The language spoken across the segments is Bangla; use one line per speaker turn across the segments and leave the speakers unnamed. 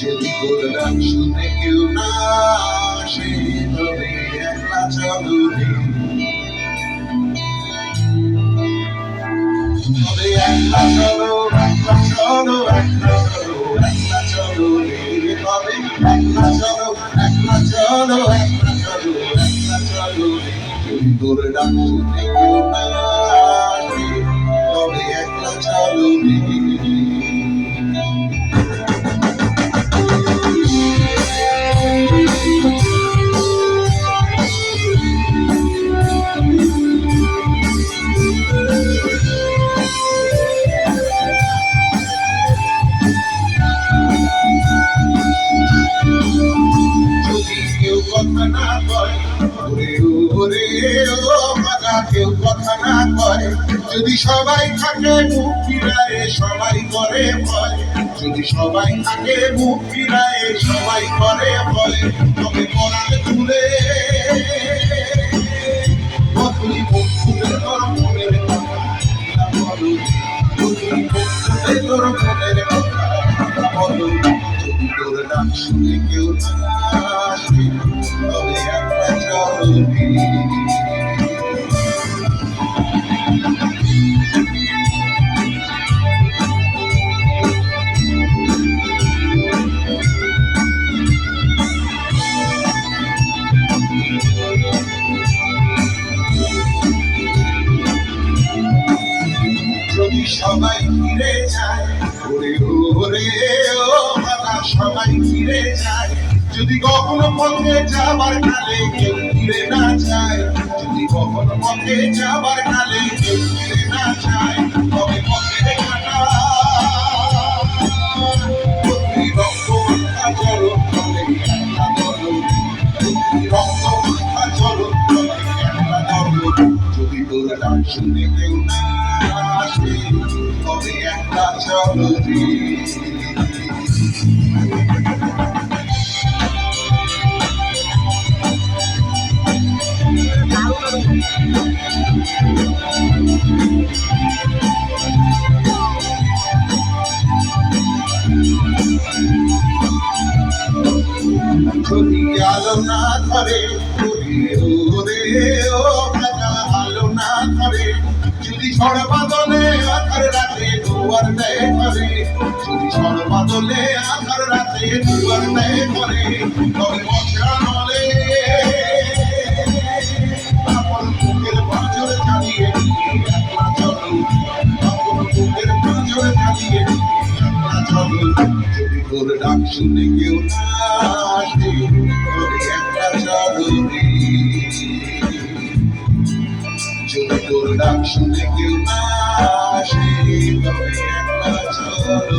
যদি তোর গান শুনে কেউ না আসে তবে একলা চলবে তবে একলা চলো একলা চলো একলা চলো একলা চলো রে তবে একলা চলো একলা চলো একলা চলো একলা চলো তোর ডাক শুনে কেউ না ও বাবা, কেউ কথা না কয়। যদি সবাই থাকে, মুখ ফিরায়, সবাই করে ভয়। যদি সবাই থাকে, মুখ ফিরায়, সবাই করে ভয়। তবে পরাণ তুলে খুলে তোর মনের কথা। বলো কথা। যদি তোর ডাক শুনে কেউ না সবাই ফিরে যায়। ওরে ওরে, ও বাবা, সবাই ফিরে যায়। যদি কখনো পথে যাবার কালে কেউ ফিরে না যায়, যদি কখনো পথে যাবার কালে কেউ ফিরে না যায়, তবে পথের কাটা রক্ত মাথা চলো রক্ত মাথা চলো যদি তোর ডাক শুনে কেউ না আসে তবে একটা চলো যদি আলো না ধরে ওরে ওরে ঝড় আধার রাতে দুয়ার দেয় করে। যদি ঝড় আধার রাতে দুয়ার দেয় করে। তবে বর্ষা নলে আপন বুকের পাঁচর জ্বালিয়ে একলা চলো আপন বুকের পাঁচর জ্বালিয়ে একলা চলো যদি তোর ডাক শুনে কেউ না আসে তবে একটা চলো তোর ডাক শুনে কেউ না আসে তবে একলা চলো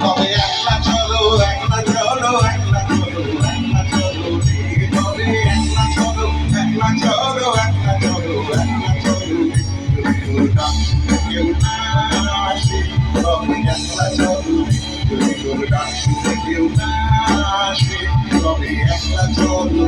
তবে একলা চলো একলা চলো একলা চলো একলা চলো তবে একলা চলো একলা চলো একলা চলো একলা চলো তোর ডাক শুনে কেউ না আসে তবে একলা চলো তোর ডাক শুনে কেউ না আসে তবে একলা চলো